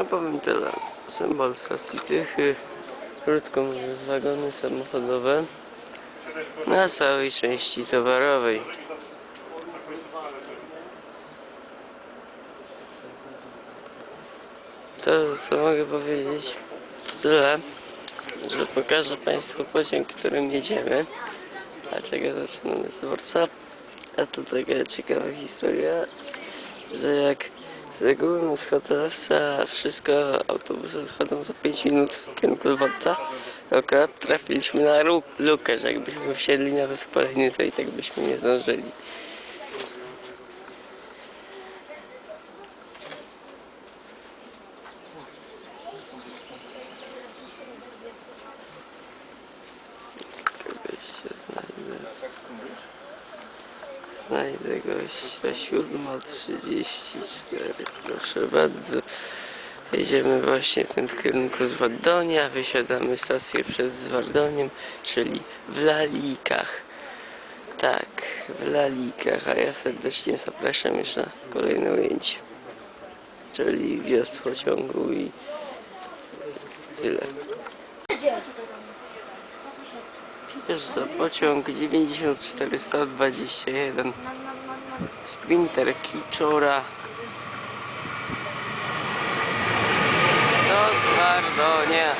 No powiem tyle. Symbol Tychy. Krótko mówiąc wagony samochodowe. Na całej części towarowej. To co mogę powiedzieć? Tyle, że pokażę Państwu pociąg, którym jedziemy. Dlaczego zaczynamy z dworca? A to taka ciekawa historia, że jak z reguły z hotelarstwa wszystko autobusy odchodzą za 5 minut w kierunku dworca, to akurat trafiliśmy na lukę, że jakbyśmy wsiedli nawet w kolejny, to i tak byśmy nie zdążyli. Kogoś się znajdę. Znajdę gościa 7.34. Proszę bardzo. Jedziemy właśnie w tym kierunku z Wardonia. Wysiadamy stację przed Zwardoniem, czyli w Lalikach. Tak, w Lalikach, a ja serdecznie zapraszam już na kolejne ujęcie. Czyli wjazd pociągu i tyle. Jest to pociąg 94121 Sprinter Kiczora do Zwardonia.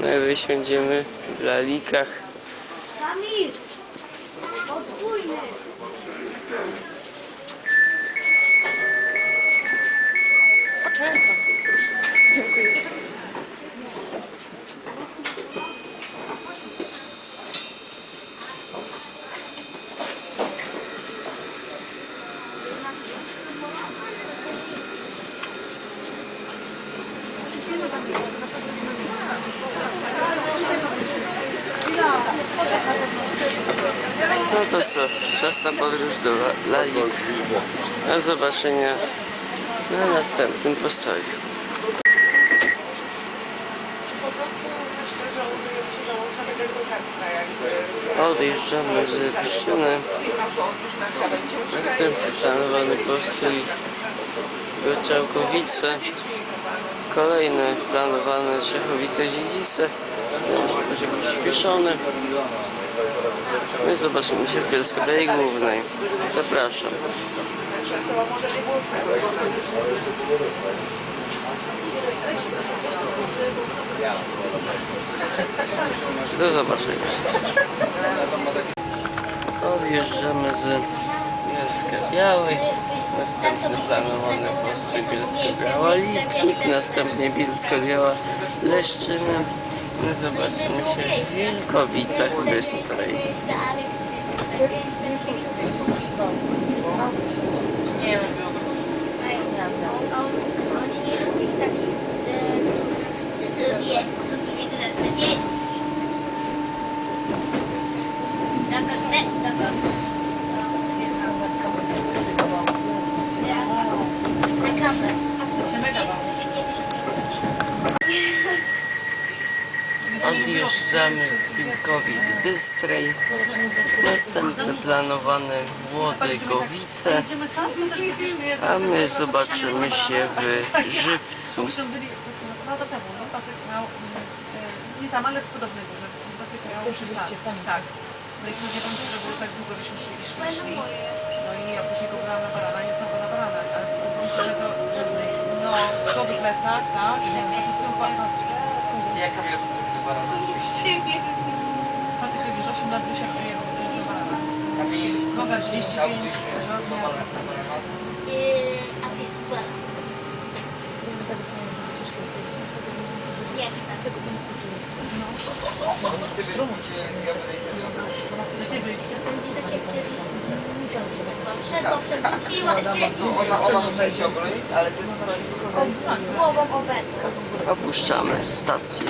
My wysiądziemy w Lalikach. Podwójny! No to co, czas na podróż do La- Lalik. Do zobaczenia na następnym postoju. Odjeżdżamy z Pszczyny. Następny planowany postój Goczałkowice. Kolejny planowany Czechowice-Dziedzice. Będzie przyspieszony. My zobaczymy się w Bielsko-Białej Głównej. Zapraszam. Do zobaczenia. Odjeżdżamy z Bielska Białej. Następny planowany postój Bielsko-Biała Lipnik. Następnie Bielsko-Biała Leszczyna. My zobaczymy się w Wielkowicach Bystrej. Odjeżdżamy z Wilkowic Bystrej. Następne planowane Włodygowice. A my zobaczymy się w Żywcu. Nie tam, ale w podobnej górze. Patryk miał 6 lat. Tak. No i nie że było tak długo, żeśmy szli, szli, szli. No i ja później go na barana i znowu na barana. Ale no, skowy plecak, tak? Jaka wielkość barana Patryk już 8 lat wysiadł e, z barana. Koga 35, rozmiar. Yy, a ty była. Jaki tam? Przed przewróciła się Ona, ona musi się obronić, ale ty głową o wędkę. Opuszczamy stację.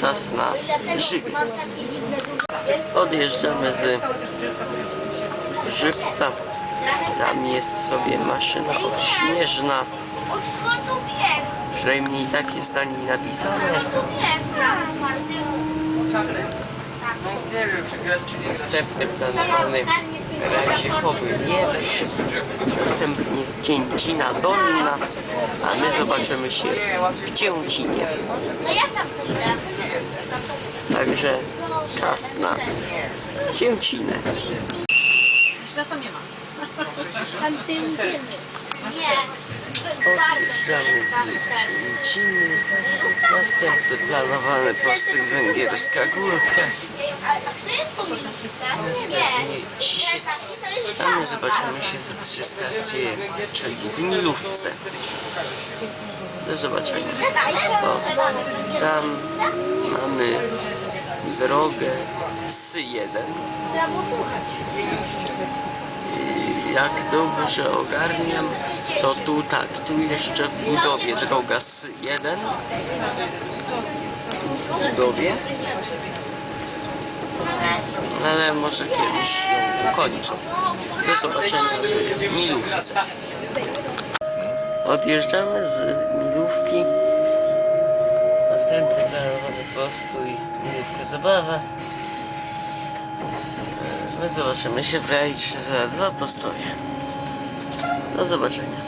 Czas na długie. Odjeżdżamy z Żywca. Tam jest sobie maszyna odśnieżna. Przynajmniej tak jest na nim napisane. No. Następny planowany w razie chowy wieprz. Następnie Cięcina Dolna. A my zobaczymy się w Cięcinie. Także czas na Cięcinę. Nie ma. Tam. Odjeżdżamy z Cięciny. Następny planowany postój Węgierska Górka. A co jest po minutce? Następnie Cisiec. A my zobaczymy się za trzy stacje, czyli w Milówce. Do zobaczenia. O, tam mamy drogę S1. Trzeba było słuchać. Jak dobrze ogarniam, to tu tak, tu jeszcze w budowie droga S1. Tu w budowie. Ale może kiedyś ukończą. Do zobaczenia w Milówce. Odjeżdżamy z Milówki. Następny planowany postój Milówka Zabawa. My zobaczymy się w Rajdź za dwa postoje. Do zobaczenia.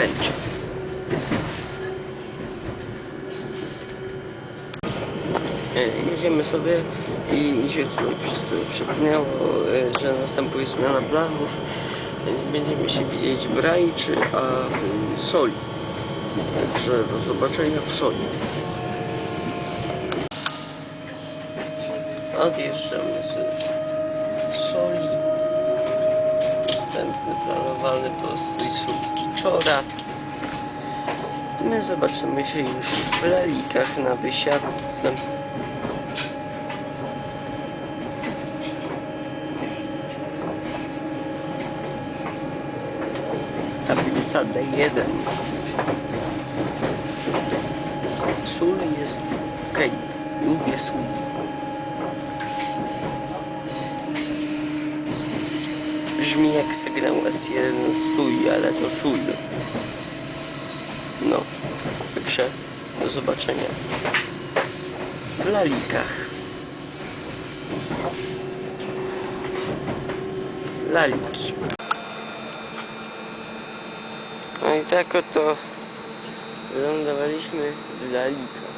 Rajdź. E, Jedziemy sobie i mi się przypomniało, e, że następuje zmiana planów. E, Będziemy się widzieć w Rajczy, a w Soli. Także do zobaczenia w Soli. Odjeżdżamy z Soli. Następny planowany postój Sulki Czora. My zobaczymy się już w Lalikach na wysiadce. Tablica D1. Sól jest ok. Lubię sól. Brzmi jak sygnał S1 stój, ale to sól. No, także do zobaczenia w lalikach. Laliki. No i tak oto wylądowaliśmy w lalikach.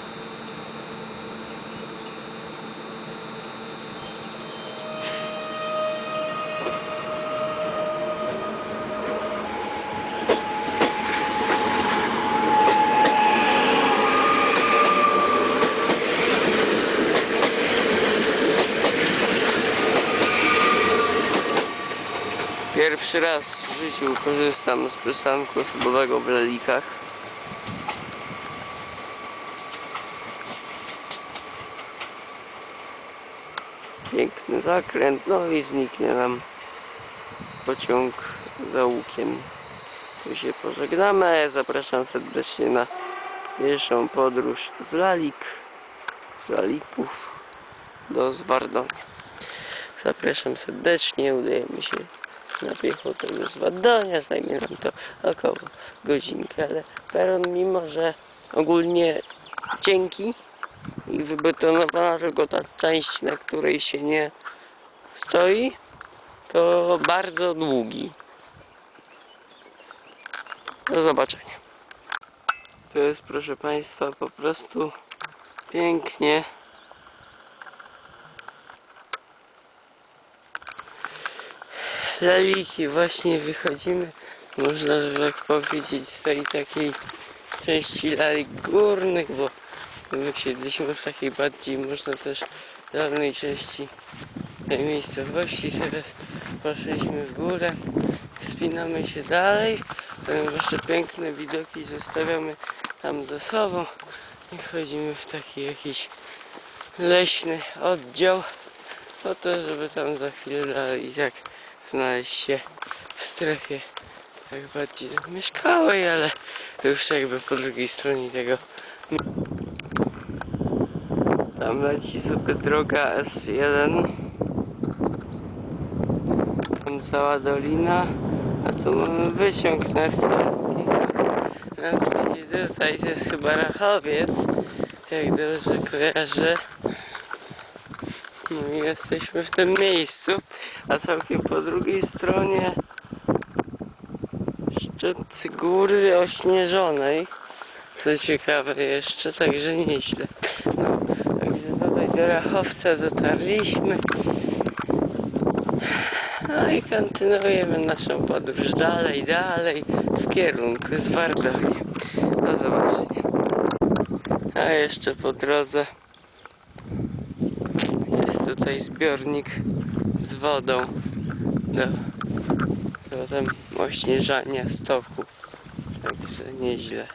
Pierwszy raz w życiu korzystam z przystanku osobowego w Lelikach. Piękny zakręt, no i zniknie nam pociąg za łukiem. Tu się pożegnamy, zapraszam serdecznie na pierwszą podróż z Lalik, z Lalików do Zwardonia. Zapraszam serdecznie, udajemy się na piechotę do Zwardonia, zajmie nam to około godzinkę, ale peron mimo, że ogólnie cienki i wybetonowana tylko ta część, na której się nie stoi, to bardzo długi. Do zobaczenia. To jest proszę Państwa po prostu pięknie laliki właśnie wychodzimy można tak powiedzieć z tej takiej części lalik górnych bo my siedliśmy w takiej bardziej można też dolnej części tej miejscowości. Teraz poszliśmy w górę spinamy się dalej. Jeszcze piękne widoki zostawiamy tam za sobą i wchodzimy w taki jakiś leśny oddział po to, żeby tam za chwilę dalej i tak znaleźć się w strefie tak bardziej mieszkałej, ale już jakby po drugiej stronie tego tam leci sobie droga S1 cała dolina, a tu mamy wyciąg narciarski. Nadchodzi tutaj, to jest chyba Rachowiec, jak dobrze kojarzę. No i jesteśmy w tym miejscu, a całkiem po drugiej stronie szczyt góry ośnieżonej. Co ciekawe jeszcze, także nieźle. No, także tutaj do Rachowca dotarliśmy. No i kontynuujemy naszą podróż dalej, dalej w kierunku z Wardowni. Do zobaczenia. A jeszcze po drodze tutaj zbiornik z wodą do potem ośnieżania stoku. Także nieźle.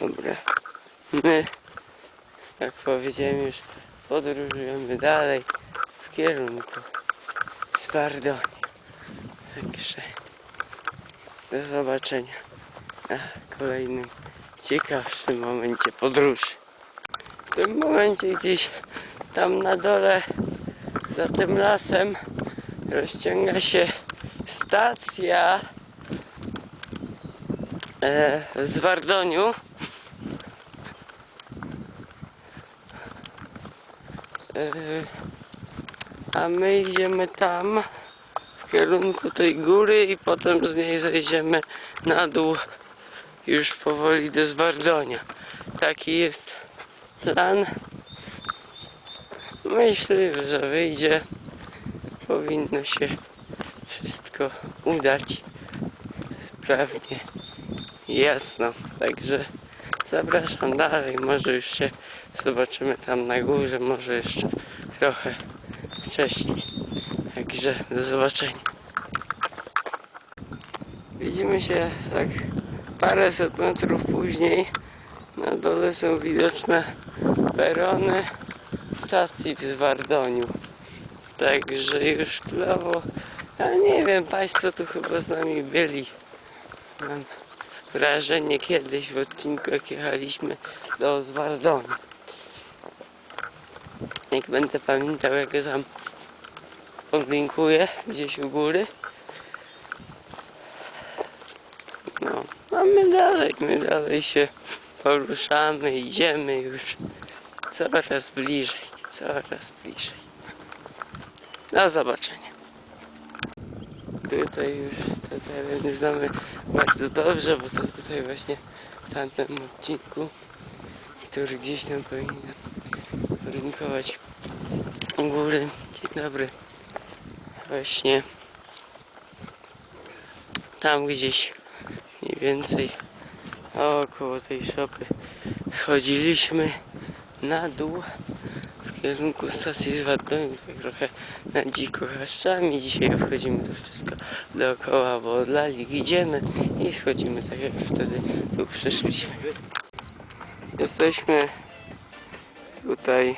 Dobra. My, jak powiedziałem już, podróżujemy dalej w kierunku Spardoni. Także do zobaczenia na kolejnym ciekawszym momencie podróży. W tym momencie gdzieś tam na dole za tym lasem rozciąga się stacja e, z Wardoniu. E, a my idziemy tam w kierunku tej góry i potem z niej zejdziemy na dół już powoli do Zwardonia. Taki jest plan. Myślę, że wyjdzie. Powinno się wszystko udać sprawnie jasno. Także zapraszam dalej. Może już się zobaczymy tam na górze, może jeszcze trochę wcześniej. Także do zobaczenia. Widzimy się tak paręset metrów później. Na dole są widoczne perony stacji w Zwardoniu. Także już chwilowo, a nie wiem, Państwo tu chyba z nami byli. Mam wrażenie kiedyś w odcinku, jak jechaliśmy do Zwardoniu. Jak będę pamiętał, jak tam podlinkuję gdzieś u góry. No, a my dalej, my dalej się poruszamy, idziemy już coraz bliżej, coraz bliżej. Do zobaczenia. Tutaj już te tereny znamy bardzo dobrze, bo to tutaj właśnie w tamtym odcinku, który gdzieś tam powinien podlinkować u góry. Dzień dobry. Właśnie tam gdzieś mniej więcej około tej szopy chodziliśmy na dół w kierunku stacji z Waddoń, tak trochę na dziko chaszczami. Dzisiaj obchodzimy to wszystko dookoła, bo od lali idziemy i schodzimy tak jak wtedy tu przyszliśmy. Jesteśmy tutaj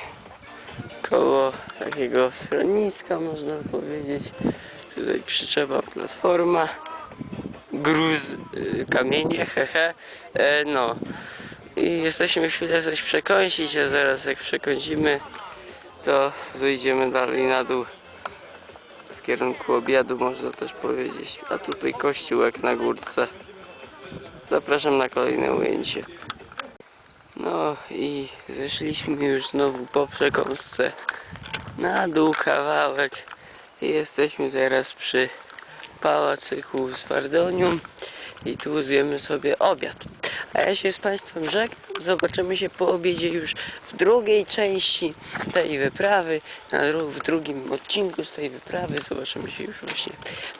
koło takiego schroniska można powiedzieć. Tutaj przyczepa platforma. Gruz, y, kamienie, hehe. E, no. I jesteśmy chwilę coś przekąsić, a zaraz jak przekąsimy, to zejdziemy dalej na dół. W kierunku obiadu można też powiedzieć. A tutaj kościółek na górce. Zapraszam na kolejne ujęcie. No i zeszliśmy już znowu po przekąsce na dół kawałek i jesteśmy teraz przy pałacyku z Wardonium i tu zjemy sobie obiad. A ja się z Państwem żegnam. Zobaczymy się po obiedzie już w drugiej części tej wyprawy, w drugim odcinku z tej wyprawy. Zobaczymy się już właśnie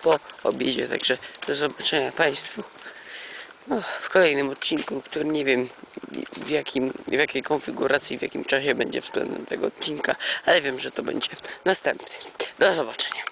po obiedzie. Także do zobaczenia Państwu no, w kolejnym odcinku, który nie wiem w, jakim, w jakiej konfiguracji, w jakim czasie będzie względem tego odcinka, ale wiem, że to będzie następny. Do zobaczenia.